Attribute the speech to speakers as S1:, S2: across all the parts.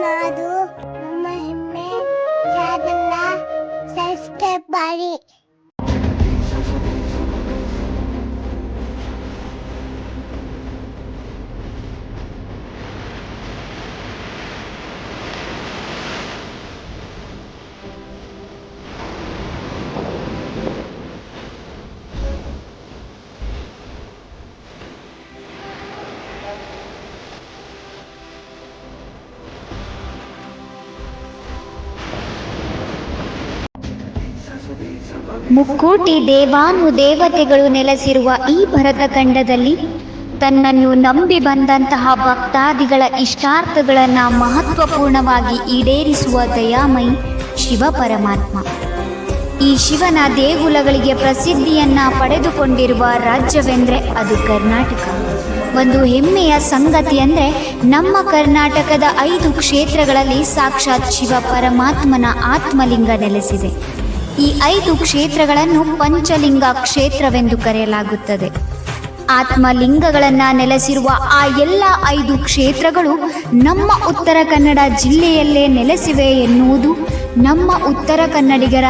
S1: ನಾಡು
S2: ಮುಕ್ಕೋಟಿ ದೇವಾನು ದೇವತೆಗಳು ನೆಲೆಸಿರುವ ಈ ಭರತಖಂಡದಲ್ಲಿ ತನ್ನನ್ನು ನಂಬಿ ಬಂದಂತಹ ಭಕ್ತಾದಿಗಳ ಇಷ್ಟಾರ್ಥಗಳನ್ನು ಮಹತ್ವಪೂರ್ಣವಾಗಿ ಈಡೇರಿಸುವ ದಯಾಮಯಿ ಶಿವ ಪರಮಾತ್ಮ. ಈ ಶಿವನ ದೇಗುಲಗಳಿಗೆ ಪ್ರಸಿದ್ಧಿಯನ್ನ ಪಡೆದುಕೊಂಡಿರುವ ರಾಜ್ಯವೆಂದರೆ ಅದು ಕರ್ನಾಟಕ. ಒಂದು ಹೆಮ್ಮೆಯ ಸಂಗತಿ ಅಂದರೆ ನಮ್ಮ ಕರ್ನಾಟಕದ ಐದು ಕ್ಷೇತ್ರಗಳಲ್ಲಿ ಸಾಕ್ಷಾತ್ ಶಿವ ಪರಮಾತ್ಮನ ಆತ್ಮಲಿಂಗ ನೆಲೆಸಿದೆ. ಈ ಐದು ಕ್ಷೇತ್ರಗಳನ್ನು ಪಂಚಲಿಂಗ ಕ್ಷೇತ್ರವೆಂದು ಕರೆಯಲಾಗುತ್ತದೆ. ಆತ್ಮಲಿಂಗಗಳನ್ನು ನೆಲೆಸಿರುವ ಆ ಎಲ್ಲ ಐದು ಕ್ಷೇತ್ರಗಳು ನಮ್ಮ ಉತ್ತರ ಕನ್ನಡ ಜಿಲ್ಲೆಯಲ್ಲೇ ನೆಲೆಸಿವೆ ಎನ್ನುವುದು ನಮ್ಮ ಉತ್ತರ ಕನ್ನಡಿಗರ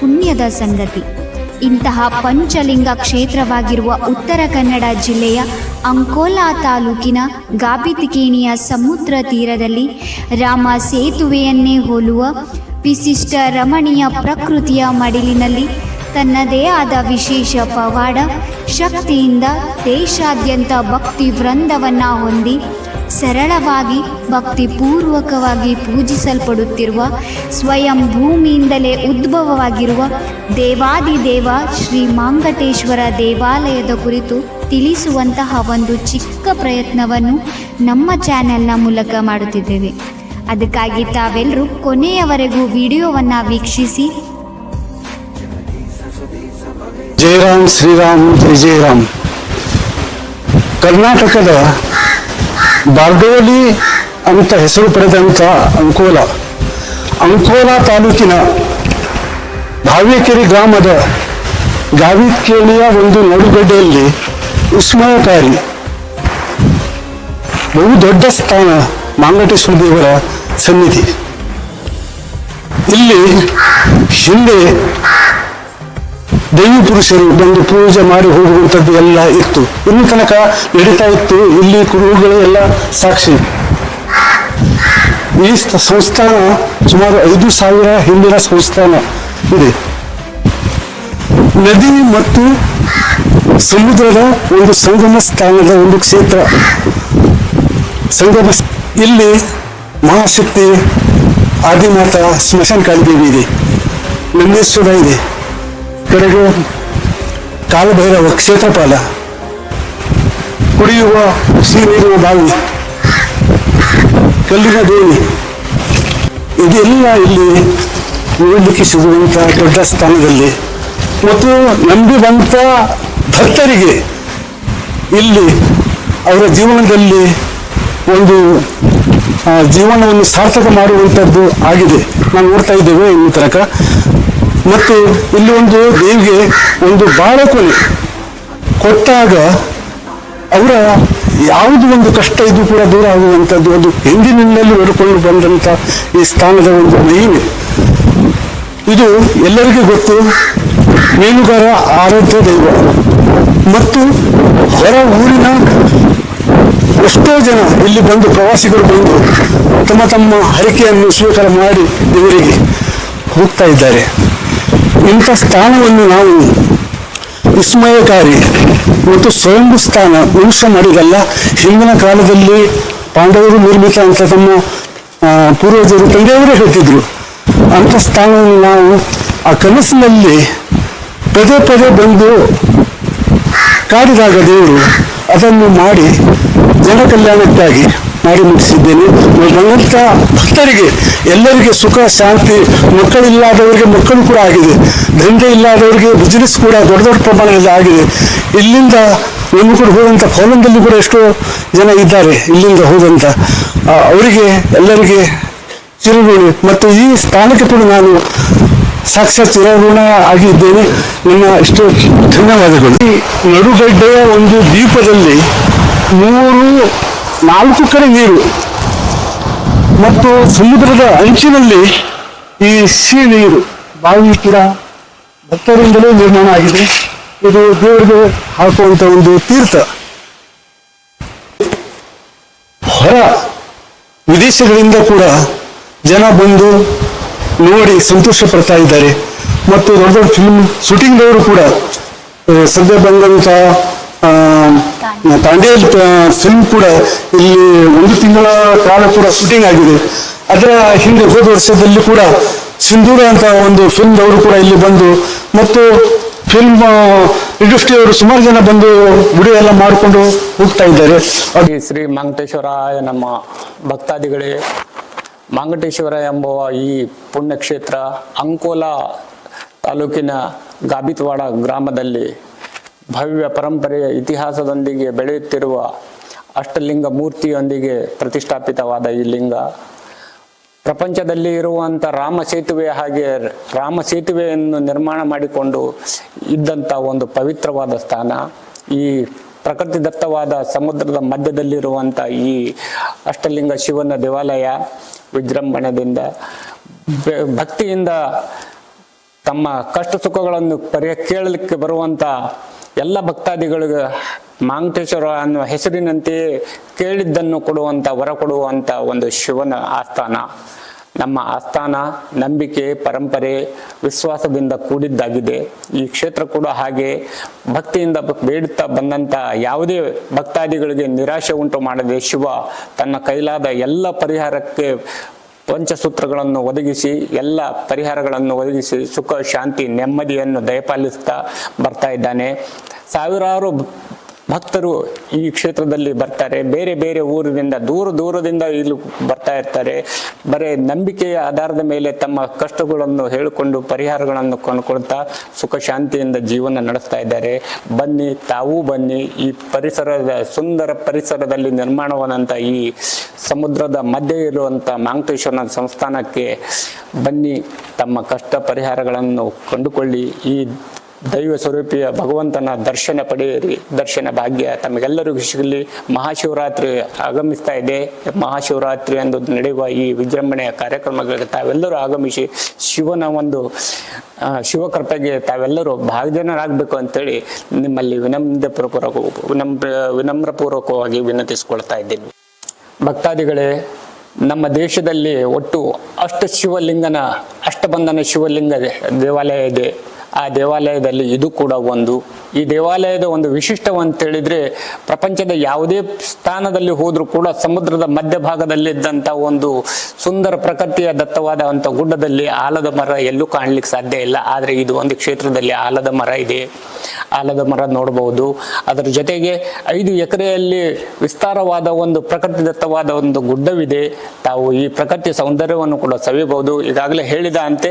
S2: ಪುಣ್ಯದ ಸಂಗತಿ. ಇಂತಹ ಪಂಚಲಿಂಗ ಕ್ಷೇತ್ರವಾಗಿರುವ ಉತ್ತರ ಕನ್ನಡ ಜಿಲ್ಲೆಯ ಅಂಕೋಲಾ ತಾಲೂಕಿನ ಗಾಬಿತಿಕೇಣಿಯ ಸಮುದ್ರ ತೀರದಲ್ಲಿ ರಾಮ ಸೇತುವೆಯನ್ನೇ ಹೋಲುವ ವಿಶಿಷ್ಟ ರಮಣೀಯ ಪ್ರಕೃತಿಯ ಮಡಿಲಿನಲ್ಲಿ ತನ್ನದೇ ಆದ ವಿಶೇಷ ಪವಾಡ, ಶಕ್ತಿಯಿಂದ ದೇಶಾದ್ಯಂತ ಭಕ್ತಿ ವೃಂದವನ್ನು ಹೊಂದಿ ಸರಳವಾಗಿ, ಭಕ್ತಿಪೂರ್ವಕವಾಗಿ ಪೂಜಿಸಲ್ಪಡುತ್ತಿರುವ ಸ್ವಯಂ ಭೂಮಿಯಿಂದಲೇ ಉದ್ಭವವಾಗಿರುವ ದೇವಾದಿದೇವ ಶ್ರೀ ಮಾಂಗಟೇಶ್ವರ ದೇವಾಲಯದ ಕುರಿತು ತಿಳಿಸುವಂತಹ ಒಂದು ಚಿಕ್ಕ ಪ್ರಯತ್ನವನ್ನು ನಮ್ಮ ಚಾನೆಲ್ನ ಮೂಲಕ ಮಾಡುತ್ತಿದ್ದೇವೆ. ಅದಕ್ಕಾಗಿ ತಾವೆಲ್ಲರೂ ಕೊನೆಯವರೆಗೂ ವಿಡಿಯೋವನ್ನು ವೀಕ್ಷಿಸಿ.
S3: ಜಯರಾಮ್ ಶ್ರೀರಾಮ್ ಜಯ ಜಯರಾಮ್ ಕರ್ನಾಟಕದ ಬಾರ್ಡೋಲಿ ಅಂತ ಹೆಸರು ಪಡೆದಂಥ ಅಂಕೋಲ ಅಂಕೋಲ ತಾಲೂಕಿನ ಭಾವ್ಯಕೆರೆ ಗ್ರಾಮದ ಗಾವಿತ್ಕೇಣಿಯ ಒಂದು ನಡುಗಡ್ಡೆಯಲ್ಲಿ ವಿಸ್ಮಯಕಾರಿ ಬಹು ದೊಡ್ಡ ಸ್ಥಾನ, ಮಾಂಗಟೇಶ್ವರ ದೇವರ ಸನ್ನಿಧಿ. ಇಲ್ಲಿ ಹಿಂದೆ ದೈವ ಪುರುಷರು ಬಂದು ಪೂಜೆ ಮಾಡಿ ಹೋಗುವಂಥದ್ದು ಎಲ್ಲ ಇತ್ತು. ಇನ್ನು ತನಕ ನಡೀತಾ ಇತ್ತು. ಇಲ್ಲಿ ಕುರುಗಳು ಎಲ್ಲ ಸಾಕ್ಷಿ. ಈ ಸಂಸ್ಥಾನ ಸುಮಾರು ಐದು ಸಾವಿರ ಹಿಂದಿನ ಸಂಸ್ಥಾನ ಇದೆ. ನದಿ ಮತ್ತು ಸಮುದ್ರದ ಒಂದು ಸಂಗಮ ಸ್ಥಾನದ ಒಂದು ಕ್ಷೇತ್ರ. ಸಂಗಮ ಇಲ್ಲಿ ಮಹಾಶಕ್ತಿ ಆದಿನಾಥ ಸ್ಮಶಾನ ಕಾಳಿದೇವಿ ಇದೆ. ನಂದೀಶ್ವರ ಇದೆ. ಕಡೆಗೆ ಕಾಲಭೈರವ ಕ್ಷೇತ್ರಪಾಲ ಕುಡಿಯುವ ಸಿಹಿ ನೀರಿನ ಬಾವಿ, ಕಲ್ಲಿನ ದೇವಿ ಇದೆಲ್ಲ ಇಲ್ಲಿ ನೋಡಲಿಕ್ಕೆ ಸಿಗುವಂಥ ದೊಡ್ಡ ಸ್ಥಾನದಲ್ಲಿ. ಮತ್ತು ನಂಬಿ ಬಂತ ಭಕ್ತರಿಗೆ ಇಲ್ಲಿ ಅವರ ಜೀವನದಲ್ಲಿ ಒಂದು ಜೀವನವನ್ನು ಸಾರ್ಥಕ ಮಾಡುವಂಥದ್ದು ಆಗಿದೆ. ನಾವು ನೋಡ್ತಾ ಇದ್ದೇವೆ ಇನ್ನು ತನಕ. ಮತ್ತು ಇಲ್ಲಿ ಒಂದು ದೇವಿಗೆ ಒಂದು ಬಾಳಕೊನೆ ಕೊಟ್ಟಾಗ ಅವರ ಯಾವುದು ಒಂದು ಕಷ್ಟ ಇದು ಕೂಡ ದೂರ ಆಗುವಂಥದ್ದು ಒಂದು ಹಿಂದಿನಿಂದಲೂ ಹೊರಕೊಂಡು ಬಂದಂಥ ಈ ಸ್ಥಾನದ ಒಂದು ಮಹಿಮೆ. ಇದು ಎಲ್ಲರಿಗೂ ಗೊತ್ತು. ಮೀನುಗಾರ ಆರಾಧ್ಯ ದೈವ. ಮತ್ತು ಹೊರ ಊರಿನ ಎಷ್ಟೋ ಜನ ಇಲ್ಲಿ ಬಂದು ಪ್ರವಾಸಿಗರು ಬಂದು ತಮ್ಮ ತಮ್ಮ ಹರಿಕೆಯನ್ನು ಸ್ವೀಕಾರ ಮಾಡಿ ದೇವರಿಗೆ ಹೋಗ್ತಾ ಇದ್ದಾರೆ. ಇಂಥ ಸ್ಥಾನವನ್ನು ನಾವು ವಿಸ್ಮಯಕಾರಿ ಮತ್ತು ಸ್ವಯಂಭೂ ಸ್ಥಾನ ಮನುಷ್ಯ ಮಾಡಿದಲ್ಲ, ಹಿಂದಿನ ಕಾಲದಲ್ಲಿ ಪಾಂಡವರು ನಿರ್ಮಿತ ಅಂತ ತಮ್ಮ ಪೂರ್ವಜರು ತಂದೆಯವರೇ ಹೇಳ್ತಿದ್ರು. ಅಂಥ ಸ್ಥಾನವನ್ನು ನಾವು ಆ ಕನಸಿನಲ್ಲಿ ಪದೇ ಪದೇ ಬಂದು ಕಾಡಿದಾಗ ದೇವರು ಅದನ್ನು ಮಾಡಿ ಜನ ಕಲ್ಯಾಣಕ್ಕಾಗಿ ಮಾಡಿ ಮುಗಿಸಿದ್ದೇನೆ. ಬಂದಂಥ ಭಕ್ತರಿಗೆ ಎಲ್ಲರಿಗೆ ಸುಖ, ಶಾಂತಿ, ಮಕ್ಕಳಿಲ್ಲದವರಿಗೆ ಮಕ್ಕಳು ಕೂಡ ಆಗಿದೆ. ದಂಧೆ ಇಲ್ಲದವರಿಗೆ ಬಿಸಿನೆಸ್ ಕೂಡ ದೊಡ್ಡ ದೊಡ್ಡ ಪ್ರಮಾಣದಲ್ಲಿ ಆಗಿದೆ. ಇಲ್ಲಿಂದ ನಮ್ಮ ಕೂಡ ಹೋದಂಥ ಕೋಲಂದಲ್ಲಿ ಕೂಡ ಎಷ್ಟೋ ಜನ ಇದ್ದಾರೆ ಇಲ್ಲಿಂದ ಹೋದಂಥ ಅವರಿಗೆ ಎಲ್ಲರಿಗೆ ಚಿರಋಣಿ ಮತ್ತು ಈ ಸ್ಥಾನಕ್ಕೆ ಕೂಡ ನಾನು ಸಾಕ್ಷಾತ್ ಚಿರಋಣ ಆಗಿದ್ದೇನೆ. ನಿಮ್ಮ ಇಷ್ಟು ಧನ್ಯವಾದಗಳು. ಈ ನಡುಗಡ್ಡೆಯ ಒಂದು ದ್ವೀಪದಲ್ಲಿ ಮೂರು ನಾಲ್ಕು ಕಡೆ ನೀರು. ಮತ್ತು ಸಮುದ್ರದ ಅಂಚಿನಲ್ಲಿ ಈ ಸಿ ನೀರು ಬಾವಿ ಕೂಡ ಭಕ್ತರಿಂದಲೇ ನಿರ್ಮಾಣ ಆಗಿದೆ. ಇದು ದೇವರಿಗೆ ಹಾಕುವಂಥ ಒಂದು ತೀರ್ಥ. ಹೊರ ವಿದೇಶಗಳಿಂದ ಕೂಡ ಜನ ಬಂದು ನೋಡಿ ಸಂತೋಷ ಪಡ್ತಾ ಇದ್ದಾರೆ. ಮತ್ತು ದೊಡ್ಡ ದೊಡ್ಡ ಫಿಲ್ಮ್ ಶೂಟಿಂಗ್ದವರು ಕೂಡ ಸದ್ಯ ಬಂದಂತ ಆ, ತಾಂಡೇಲ್ ಫಿಲ್ಮ್ ಕೂಡ ಇಲ್ಲಿ ಒಂದು ತಿಂಗಳ ಕಾಲ ಕೂಡ ಶೂಟಿಂಗ್ ಆಗಿದೆ. ಅದರ ಹಿಂದೆ ಹೋದ ವರ್ಷದಲ್ಲಿ ಕೂಡ ಸಿಂಧೂರ ಅಂತ ಒಂದು ಫಿಲ್ಮ್ದವರು ಕೂಡ ಇಲ್ಲಿ ಬಂದು ಮತ್ತು ಫಿಲ್ಮ್ ಇಂಡಸ್ಟ್ರಿಯವರು ಸುಮಾರು ಜನ ಬಂದು ವಿಡಿಯೋ ಎಲ್ಲ ಮಾಡಿಕೊಂಡು ಹೋಗ್ತಾ ಇದ್ದಾರೆ.
S4: ಶ್ರೀ ಮಾಂಗಟೇಶ್ವರ ನಮ್ಮ ಭಕ್ತಾದಿಗಳೇ ಮಾಂಗಟೇಶ್ವರ ಎಂಬುವ ಈ ಪುಣ್ಯಕ್ಷೇತ್ರ ಅಂಕೋಲ ತಾಲೂಕಿನ ಗಾಬಿತ್ವಾಡ ಗ್ರಾಮದಲ್ಲಿ ಭವ್ಯ ಪರಂಪರೆಯ ಇತಿಹಾಸದೊಂದಿಗೆ ಬೆಳೆಯುತ್ತಿರುವ ಅಷ್ಟಲಿಂಗ ಮೂರ್ತಿಯೊಂದಿಗೆ ಪ್ರತಿಷ್ಠಾಪಿತವಾದ ಈ ಲಿಂಗ. ಪ್ರಪಂಚದಲ್ಲಿ ಇರುವಂಥ ರಾಮ ಸೇತುವೆ ಹಾಗೆ ರಾಮ ಸೇತುವೆಯನ್ನು ನಿರ್ಮಾಣ ಮಾಡಿಕೊಂಡು ಇದ್ದಂಥ ಒಂದು ಪವಿತ್ರವಾದ ಸ್ಥಾನ. ಈ ಪ್ರಕೃತಿ ದತ್ತವಾದ ಸಮುದ್ರದ ಮಧ್ಯದಲ್ಲಿರುವಂಥ ಈ ಅಷ್ಟಲಿಂಗ ಶಿವನ ದೇವಾಲಯ ವಿಜೃಂಭಣೆಯಿಂದ ಭಕ್ತಿಯಿಂದ ತಮ್ಮ ಕಷ್ಟ ಸುಖಗಳನ್ನು ಪರಿ, ಕೇಳಲಿಕ್ಕೆ ಬರುವಂತ ಎಲ್ಲ ಭಕ್ತಾದಿಗಳಿಗೆ ಮಾಂಕೇಶ್ವರ ಅನ್ನುವ ಹೆಸರಿನಂತೆ ಕೇಳಿದ್ದನ್ನು ಕೊಡುವಂತ, ವರ ಕೊಡುವಂತ ಒಂದು ಶಿವನ ಆಸ್ಥಾನ. ನಮ್ಮ ಆಸ್ಥಾನ ನಂಬಿಕೆ, ಪರಂಪರೆ, ವಿಶ್ವಾಸದಿಂದ ಕೂಡಿದ್ದಾಗಿದೆ. ಈ ಕ್ಷೇತ್ರ ಕೂಡ ಹಾಗೆ ಭಕ್ತಿಯಿಂದ ಬೇಡುತ್ತಾ ಬಂದಂತ ಯಾವುದೇ ಭಕ್ತಾದಿಗಳಿಗೆ ನಿರಾಶೆ ಉಂಟು ಮಾಡದೆ ಶಿವ ತನ್ನ ಕೈಲಾದ ಎಲ್ಲ ಪರಿಹಾರಕ್ಕೆ ಪಂಚಸೂತ್ರಗಳನ್ನು ಒದಗಿಸಿ ಎಲ್ಲ ಪರಿಹಾರಗಳನ್ನು ಒದಗಿಸಿ ಸುಖ ಶಾಂತಿ ನೆಮ್ಮದಿಯನ್ನು ದಯಪಾಲಿಸ್ತಾ ಬರ್ತಾ ಇದ್ದಾನೆ. ಸಾವಿರಾರು ಭಕ್ತರು ಈ ಕ್ಷೇತ್ರದಲ್ಲಿ ಬರ್ತಾರೆ. ಬೇರೆ ಬೇರೆ ಊರಿನಿಂದ ದೂರ ದೂರದಿಂದ ಇಲ್ಲಿ ಬರ್ತಾ ಇರ್ತಾರೆ. ಬರೀ ನಂಬಿಕೆಯ ಆಧಾರದ ಮೇಲೆ ತಮ್ಮ ಕಷ್ಟಗಳನ್ನು ಹೇಳಿಕೊಂಡು ಪರಿಹಾರಗಳನ್ನು ಕೊಂಡ್ಕೊಳ್ತಾ ಸುಖ ಶಾಂತಿಯಿಂದ ಜೀವನ ನಡೆಸ್ತಾ ಇದ್ದಾರೆ. ಬನ್ನಿ, ತಾವೂ ಬನ್ನಿ. ಈ ಪರಿಸರದ ಸುಂದರ ಪರಿಸರದಲ್ಲಿ ನಿರ್ಮಾಣವಾದಂಥ ಈ ಸಮುದ್ರದ ಮಧ್ಯೆ ಇರುವಂಥ ಮಾಂಗಟೇಶ್ವರನ ಸಂಸ್ಥಾನಕ್ಕೆ ಬನ್ನಿ. ತಮ್ಮ ಕಷ್ಟ ಪರಿಹಾರಗಳನ್ನು ಕಂಡುಕೊಳ್ಳಿ. ಈ ದೈವ ಸ್ವರೂಪಿಯ ಭಗವಂತನ ದರ್ಶನ ಪಡೆಯಿರಿ. ದರ್ಶನ ಭಾಗ್ಯ ತಮಗೆಲ್ಲರಿಗೂ ಸಿಗಲಿ. ಮಹಾಶಿವರಾತ್ರಿ ಆಗಮಿಸ್ತಾ ಇದೆ. ಮಹಾಶಿವರಾತ್ರಿ ಎಂದು ನಡೆಯುವ ಈ ವಿಜೃಂಭಣೆಯ ಕಾರ್ಯಕ್ರಮಗಳಿಗೆ ತಾವೆಲ್ಲರೂ ಆಗಮಿಸಿ ಶಿವನ ಒಂದು ಶಿವ ಶಿವಕೃಪೆಗೆ ತಾವೆಲ್ಲರೂ ಭಾಗಜನರಾಗಬೇಕು ಅಂತೇಳಿ ನಿಮ್ಮಲ್ಲಿ ವಿನಮ್ರ ಪೂರ್ವಕ ವಿನಮ್ರ, ವಿನಮ್ರಪೂರ್ವಕವಾಗಿ ವಿನಂತಿಸಿಕೊಳ್ತಾ ಇದ್ದೀನಿ. ಭಕ್ತಾದಿಗಳೇ, ನಮ್ಮ ದೇಶದಲ್ಲಿ ಒಟ್ಟು ಅಷ್ಟ ಶಿವಲಿಂಗನ, ಅಷ್ಟಬಂಧನ ಶಿವಲಿಂಗ ದೇವಾಲಯ ಇದೆ. ಆ ದೇವಾಲಯದಲ್ಲಿ ಇದು ಕೂಡ ಒಂದು. ಈ ದೇವಾಲಯದ ಒಂದು ವಿಶಿಷ್ಟವಂತ ಹೇಳಿದ್ರೆ ಪ್ರಪಂಚದ ಯಾವುದೇ ಸ್ಥಾನದಲ್ಲಿ ಹೋದ್ರೂ ಕೂಡ ಸಮುದ್ರದ ಮಧ್ಯಭಾಗದಲ್ಲಿದ್ದಂಥ ಒಂದು ಸುಂದರ ಪ್ರಕೃತಿಯ ದತ್ತವಾದಂಥ ಗುಡ್ಡದಲ್ಲಿ ಆಲದ ಮರ ಎಲ್ಲೂ ಕಾಣ್ಲಿಕ್ಕೆ ಸಾಧ್ಯ ಇಲ್ಲ. ಆದರೆ ಇದು ಒಂದು ಕ್ಷೇತ್ರದಲ್ಲಿ ಆಲದ ಮರ ಇದೆ. ಆಲದ ಮರ ನೋಡಬಹುದು ಅದರ ಜೊತೆಗೆ ಐದು ಎಕರೆಯಲ್ಲಿ ವಿಸ್ತಾರವಾದ ಒಂದು ಪ್ರಕೃತಿ ದತ್ತವಾದ ಒಂದು ಗುಡ್ಡವಿದೆ. ತಾವು ಈ ಪ್ರಕೃತಿ ಸೌಂದರ್ಯವನ್ನು ಕೂಡ ಸವಿಯಬಹುದು. ಈಗಾಗಲೇ ಹೇಳಿದ ಅಂತೆ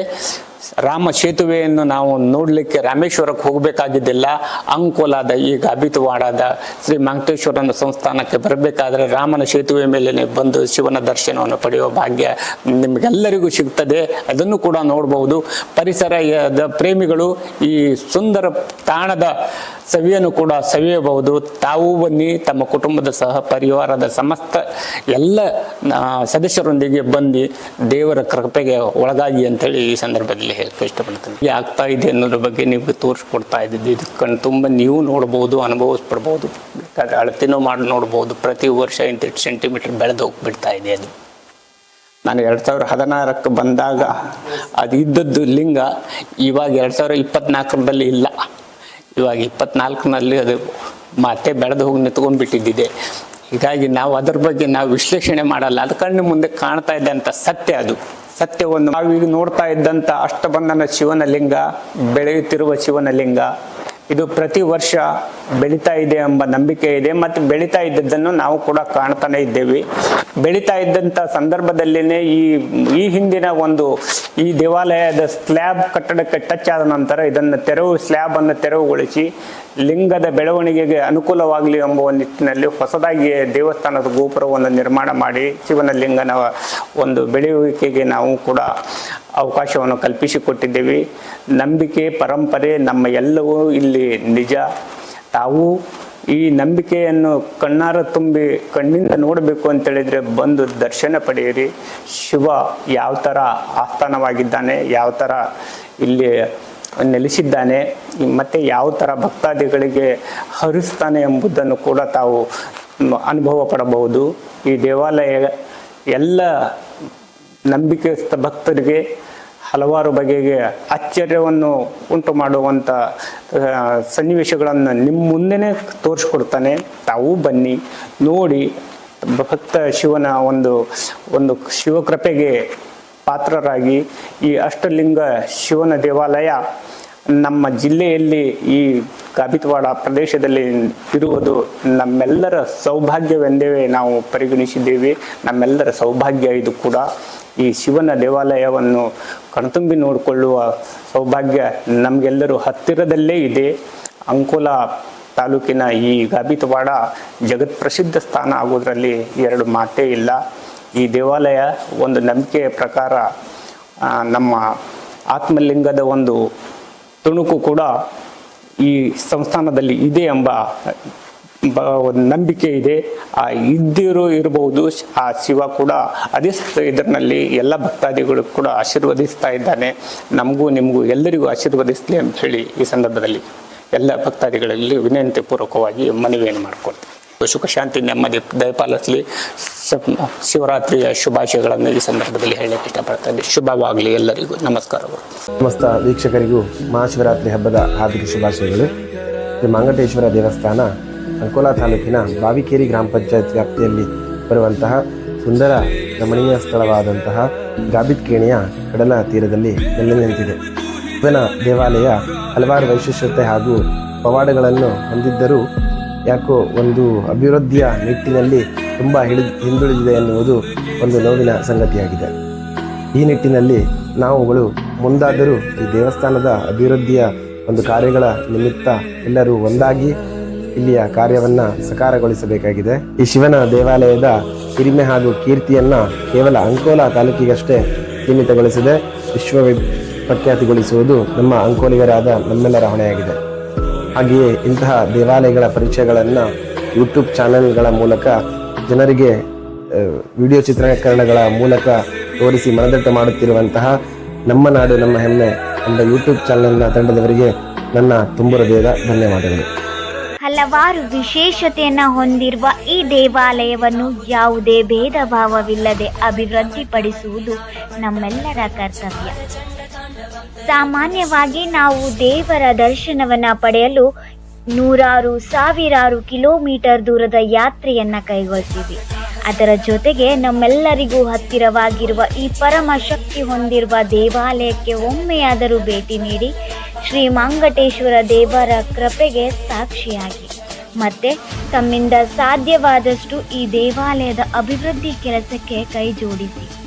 S4: ರಾಮ ಸೇತುವೆಯನ್ನು ನಾವು ನೋಡಲಿಕ್ಕೆ ರಾಮೇಶ್ವರಕ್ಕೆ ಹೋಗಬೇಕಾಗಿದ್ದಿಲ್ಲ. ಅಂಕೋಲಾದ ಈ ಗಾಬಿತವಾಡದ ಶ್ರೀ ಮಂಕಟೇಶ್ವರನ ಸಂಸ್ಥಾನಕ್ಕೆ ಬರಬೇಕಾದ್ರೆ ರಾಮನ ಸೇತುವೆ ಮೇಲೆ ಬಂದು ಶಿವನ ದರ್ಶನವನ್ನು ಪಡೆಯುವ ಭಾಗ್ಯ ನಿಮಗೆಲ್ಲರಿಗೂ ಸಿಗ್ತದೆ. ಅದನ್ನು ಕೂಡ ನೋಡಬಹುದು ಪರಿಸರದ ಪ್ರೇಮಿಗಳು ಈ ಸುಂದರ ತಾಣದ ಸವಿಯನ್ನು ಕೂಡ ಸವಿಯಬಹುದು. ತಾವು ಬನ್ನಿ, ತಮ್ಮ ಕುಟುಂಬದ ಸಹ ಪರಿವಾರದ ಸಮಸ್ತ ಎಲ್ಲ ಸದಸ್ಯರೊಂದಿಗೆ ಬಂದು ದೇವರ ಕೃಪೆಗೆ ಒಳಗಾಗಿ ಅಂತೇಳಿ ಈ ಸಂದರ್ಭದಲ್ಲಿ ಹೇಳಕ್ಕೆ ಇಷ್ಟಪಡ್ತೀನಿ. ಹೀಗೆ ಆಗ್ತಾ ಇದೆ ಅನ್ನೋದ್ರ ಬಗ್ಗೆ ನಿಮಗೆ ತೋರಿಸ್ಕೊಡ್ತಾ ಇದ್ದಿದ್ದು. ಇದು ತುಂಬ ನೀವು ನೋಡ್ಬೋದು, ಅನುಭವಿಸ್ಬಿಡ್ಬೋದು. ಬೇಕಾದ್ರೆ ಅಳತೆನೂ ಮಾಡಿ ನೋಡ್ಬೋದು. ಪ್ರತಿ ವರ್ಷ ಇಂತಿಷ್ಟು ಸೆಂಟಿಮೀಟರ್ ಬೆಳೆದು ಹೋಗ್ಬಿಡ್ತಾ ಇದೆ ಅದು. ನಾನು ಎರಡು ಸಾವಿರ ಹದಿನಾರಕ್ಕೆ ಬಂದಾಗ ಅದು ಇದ್ದದ್ದು ಲಿಂಗ, ಇವಾಗ ಎರಡು ಸಾವಿರ ಇಪ್ಪತ್ನಾಲ್ಕರಲ್ಲಿ ಇಲ್ಲ. ಇವಾಗ ಇಪ್ಪತ್ನಾಲ್ಕನಲ್ಲಿ ಅದು ಮತ್ತೆ ಬೆಳೆದು ಹೋಗಿ ನಿಂತ್ಕೊಂಡ್ಬಿಟ್ಟಿದ್ದಿದೆ ಹೀಗಾಗಿ ನಾವು ಅದ್ರ ಬಗ್ಗೆ ನಾವು ವಿಶ್ಲೇಷಣೆ ಮಾಡಲ್ಲ. ಅದು ಕಣ್ಣು ಮುಂದೆ ಕಾಣ್ತಾ ಇದ್ದಂಥ ಸತ್ಯ ಅದು. ಸತ್ಯವನ್ನು ನಾವೀಗ ನೋಡ್ತಾ ಇದ್ದಂಥ ಅಷ್ಟಬಂಧನ ಶಿವನಲಿಂಗ ಬೆಳೆಯುತ್ತಿರುವ ಶಿವನ ಲಿಂಗ ಇದು ಪ್ರತಿ ವರ್ಷ ಬೆಳೀತಾ ಇದೆ ಎಂಬ ನಂಬಿಕೆ ಇದೆ ಮತ್ತು ಬೆಳೀತಾ ಇದ್ದದ್ದನ್ನು ನಾವು ಕೂಡ ಕಾಣ್ತಾನೆ ಇದ್ದೇವೆ. ಬೆಳೀತಾ ಇದ್ದಂಥ ಸಂದರ್ಭದಲ್ಲಿನೇ ಈ ಈ ಹಿಂದಿನ ಒಂದು ಈ ದೇವಾಲಯದ ಸ್ಲ್ಯಾಬ್ ಕಟ್ಟಡಕ್ಕೆ ಟಚ್ ಆದ ನಂತರ ಇದನ್ನು ತೆರವು ಸ್ಲ್ಯಾಬ್ ಅನ್ನು ತೆರವುಗೊಳಿಸಿ ಲಿಂಗದ ಬೆಳವಣಿಗೆಗೆ ಅನುಕೂಲವಾಗಲಿ ಎಂಬ ನಿಟ್ಟಿನಲ್ಲಿ ಹೊಸದಾಗಿ ದೇವಸ್ಥಾನದ ಗೋಪುರವನ್ನು ನಿರ್ಮಾಣ ಮಾಡಿ ಶಿವನ ಲಿಂಗನ ಒಂದು ಬೆಳೆಯುವಿಕೆಗೆ ನಾವು ಕೂಡ ಅವಕಾಶವನ್ನು ಕಲ್ಪಿಸಿಕೊಟ್ಟಿದ್ದೇವೆ. ನಂಬಿಕೆ, ಪರಂಪರೆ ನಮ್ಮ ಎಲ್ಲವೂ ಇಲ್ಲಿ ನಿಜ. ತಾವು ಈ ನಂಬಿಕೆಯನ್ನು ಕಣ್ಣಾರ ತುಂಬಿ ಕಣ್ಣಿಂದ ನೋಡಬೇಕು ಅಂತೇಳಿದರೆ ಬಂದು ದರ್ಶನ ಪಡೆಯಿರಿ. ಶಿವ ಯಾವ ಥರ ಆಸ್ಥಾನವಾಗಿದ್ದಾನೆ, ಯಾವ ಥರ ಇಲ್ಲಿ ನೆಲೆಸಿದ್ದಾನೆ. ಮತ್ತು ಯಾವ ಥರ ಭಕ್ತಾದಿಗಳಿಗೆ ಹರಿಸ್ತಾನೆ ಎಂಬುದನ್ನು ಕೂಡ ತಾವು ಅನುಭವ ಪಡಬಹುದು. ಈ ದೇವಾಲಯ ಎಲ್ಲ ನಂಬಿಕೆಸ್ಥ ಭಕ್ತರಿಗೆ ಹಲವಾರು ಬಗೆಗೆ ಆಶ್ಚರ್ಯವನ್ನು ಉಂಟು ಮಾಡುವಂಥ ಸನ್ನಿವೇಶಗಳನ್ನು ನಿಮ್ಮ ಮುಂದೆನೇ ತೋರಿಸ್ಕೊಡ್ತಾನೆ. ತಾವು ಬನ್ನಿ, ನೋಡಿ, ಭಕ್ತ ಶಿವನ ಒಂದು ಒಂದು ಶಿವಕೃಪೆಗೆ ಪಾತ್ರರಾಗಿ ಈ ಅಷ್ಟಲಿಂಗ ಶಿವನ ದೇವಾಲಯ ನಮ್ಮ ಜಿಲ್ಲೆಯಲ್ಲಿ ಈ ಕಾಬಿತ್ವಾಡ ಪ್ರದೇಶದಲ್ಲಿ ಇರುವುದು ನಮ್ಮೆಲ್ಲರ ಸೌಭಾಗ್ಯವೆಂದೇ ನಾವು ಪರಿಗಣಿಸಿದ್ದೇವೆ. ನಮ್ಮೆಲ್ಲರ ಸೌಭಾಗ್ಯ ಇದು ಕೂಡ. ಈ ಶಿವನ ದೇವಾಲಯವನ್ನು ಕಣ್ತುಂಬಿ ನೋಡಿಕೊಳ್ಳುವ ಸೌಭಾಗ್ಯ ನಮಗೆಲ್ಲರೂ ಹತ್ತಿರದಲ್ಲೇ ಇದೆ. ಅಂಕೋಲ ತಾಲೂಕಿನ ಈ ಗಾಬಿತವಾಡ ಜಗತ್ ಪ್ರಸಿದ್ಧ ಸ್ಥಾನ ಆಗೋದ್ರಲ್ಲಿ ಎರಡು ಮಾತೇ ಇಲ್ಲ. ಈ ದೇವಾಲಯ ಒಂದು ನಂಬಿಕೆಯ ಪ್ರಕಾರ ನಮ್ಮ ಆತ್ಮಲಿಂಗದ ಒಂದು ತುಣುಕು ಕೂಡ ಈ ಸಂಸ್ಥಾನದಲ್ಲಿ ಇದೆ ಎಂಬ ಒಂದು ನಂಬಿಕೆ ಇದೆ. ಆ, ಇದ್ದಿರೋ ಇರಬಹುದು ಆ ಶಿವ ಕೂಡ ಅದೇ ಇದರಲ್ಲಿ ಎಲ್ಲ ಭಕ್ತಾದಿಗಳು ಕೂಡ ಆಶೀರ್ವದಿಸ್ತಾ ಇದ್ದಾನೆ. ನಮಗೂ ನಿಮಗೂ ಎಲ್ಲರಿಗೂ ಆಶೀರ್ವದಿಸಲಿ ಅಂತ ಹೇಳಿ ಈ ಸಂದರ್ಭದಲ್ಲಿ ಎಲ್ಲ ಭಕ್ತಾದಿಗಳಲ್ಲಿ ವಿನಂತಿ ಪೂರ್ವಕವಾಗಿ ಮನವಿಯನ್ನು ಮಾಡ್ಕೊಳ್ತೀವಿ ಸುಖ ಶಾಂತಿ ನೆಮ್ಮದಿ ದಯಪಾಲಿಸಲಿ ಶಿವರಾತ್ರಿಯ ಶುಭಾಶಯಗಳನ್ನು ಈ ಸಂದರ್ಭದಲ್ಲಿ ಹೇಳಕ್ಕೆ ಇಷ್ಟಪಡ್ತಾ ಇದ್ದೀನಿ ಶುಭವಾಗಲಿ ಎಲ್ಲರಿಗೂ. ನಮಸ್ಕಾರಗಳು.
S5: ಸಮಸ್ತ ವೀಕ್ಷಕರಿಗೂ ಮಹಾಶಿವರಾತ್ರಿ ಹಬ್ಬದ ಹಾರ್ದಿಕ ಶುಭಾಶಯಗಳು. ಶ್ರೀ ಮಾಂಗಟೇಶ್ವರ ದೇವಸ್ಥಾನ, ಅಂಕೋಲಾ ತಾಲೂಕಿನ ಬಾವಿಕೇರಿ ಗ್ರಾಮ ಪಂಚಾಯತ್ ವ್ಯಾಪ್ತಿಯಲ್ಲಿ ಬರುವಂತಹ ಸುಂದರ ರಮಣೀಯ ಸ್ಥಳವಾದಂತಹ ಗಾಬಿತ್ ಕೇಣಿಯ ಕಡಲ ತೀರದಲ್ಲಿ ನೆಲೆ ನಿಂತಿದೆ. ಇವನ ದೇವಾಲಯ ಹಲವಾರು ವೈಶಿಷ್ಟ್ಯತೆ ಹಾಗೂ ಪವಾಡಗಳನ್ನು ಹೊಂದಿದ್ದರೂ ಯಾಕೋ ಒಂದು ಅಭಿವೃದ್ಧಿಯ ನಿಟ್ಟಿನಲ್ಲಿ ತುಂಬ ಹಿಡಿ ಹಿಂದುಳಿದಿದೆ ಎನ್ನುವುದು ಒಂದು ನೋವಿನ ಸಂಗತಿಯಾಗಿದೆ. ಈ ನಿಟ್ಟಿನಲ್ಲಿ ನಾವುಗಳು ಮುಂದಾದರೂ ಈ ದೇವಸ್ಥಾನದ ಅಭಿವೃದ್ಧಿಯ ಒಂದು ಕಾರ್ಯಗಳ ನಿಮಿತ್ತ ಎಲ್ಲರೂ ಒಂದಾಗಿ ಇಲ್ಲಿಯ ಕಾರ್ಯವನ್ನು ಸಕಾರಗೊಳಿಸಬೇಕಾಗಿದೆ. ಈ ಶಿವನ ದೇವಾಲಯದ ಹಿರಿಮೆ ಹಾಗೂ ಕೀರ್ತಿಯನ್ನು ಕೇವಲ ಅಂಕೋಲಾ ತಾಲೂಕಿಗಷ್ಟೇ ಸೀಮಿತಗೊಳಿಸದೆ ವಿಶ್ವ ಪ್ರಖ್ಯಾತಿಗೊಳಿಸುವುದು ನಮ್ಮ ಅಂಕೋಲಿಗರಾದ ನಮ್ಮೆಲ್ಲರ ಹೊಣೆಯಾಗಿದೆ. ಹಾಗೆಯೇ ಇಂತಹ ದೇವಾಲಯಗಳ ಪರಿಚಯಗಳನ್ನು ಯೂಟ್ಯೂಬ್ ಚಾನೆಲ್ಗಳ ಮೂಲಕ ಜನರಿಗೆ ವಿಡಿಯೋ ಚಿತ್ರೀಕರಣಗಳ ಮೂಲಕ ತೋರಿಸಿ ಮನದಟ್ಟು ಮಾಡುತ್ತಿರುವಂತಹ ನಮ್ಮ ನಾಡು, ನಮ್ಮ ಹೆಮ್ಮೆ ಎಂಬ ಯೂಟ್ಯೂಬ್ ಚಾನೆಲ್ನ ತಂಡದವರಿಗೆ ನನ್ನ ತುಂಬು ಹೃದಯದ ಧನ್ಯವಾದಗಳು.
S6: ಹಲವಾರು ವಿಶೇಷತೆಯನ್ನು ಹೊಂದಿರುವ ಈ ದೇವಾಲಯವನ್ನು ಯಾವುದೇ ಭೇದ ಭಾವವಿಲ್ಲದೆ ಅಭಿವೃದ್ಧಿಪಡಿಸುವುದು ನಮ್ಮೆಲ್ಲರ ಕರ್ತವ್ಯ. ಸಾಮಾನ್ಯವಾಗಿ ನಾವು ದೇವರ ದರ್ಶನವನ್ನು ಪಡೆಯಲು ನೂರಾರು, ಸಾವಿರಾರು ಕಿಲೋಮೀಟರ್ ದೂರದ ಯಾತ್ರೆಯನ್ನು ಕೈಗೊಳ್ತೀವಿ. ಅದರ ಜೊತೆಗೆ ನಮ್ಮೆಲ್ಲರಿಗೂ ಹತ್ತಿರವಾಗಿರುವ ಈ ಪರಮ ಶಕ್ತಿ ಹೊಂದಿರುವ ದೇವಾಲಯಕ್ಕೆ ಒಮ್ಮೆಯಾದರೂ ಭೇಟಿ ನೀಡಿ ಶ್ರೀ ಮಾಂಗಟೇಶ್ವರ ದೇವರ ಕೃಪೆಗೆ ಸಾಕ್ಷಿಯಾಗಿ. ಮತ್ತೆ ತಮ್ಮಿಂದ ಸಾಧ್ಯವಾದಷ್ಟು ಈ ದೇವಾಲಯದ ಅಭಿವೃದ್ಧಿ ಕೆಲಸಕ್ಕೆ ಕೈ ಜೋಡಿಸಿ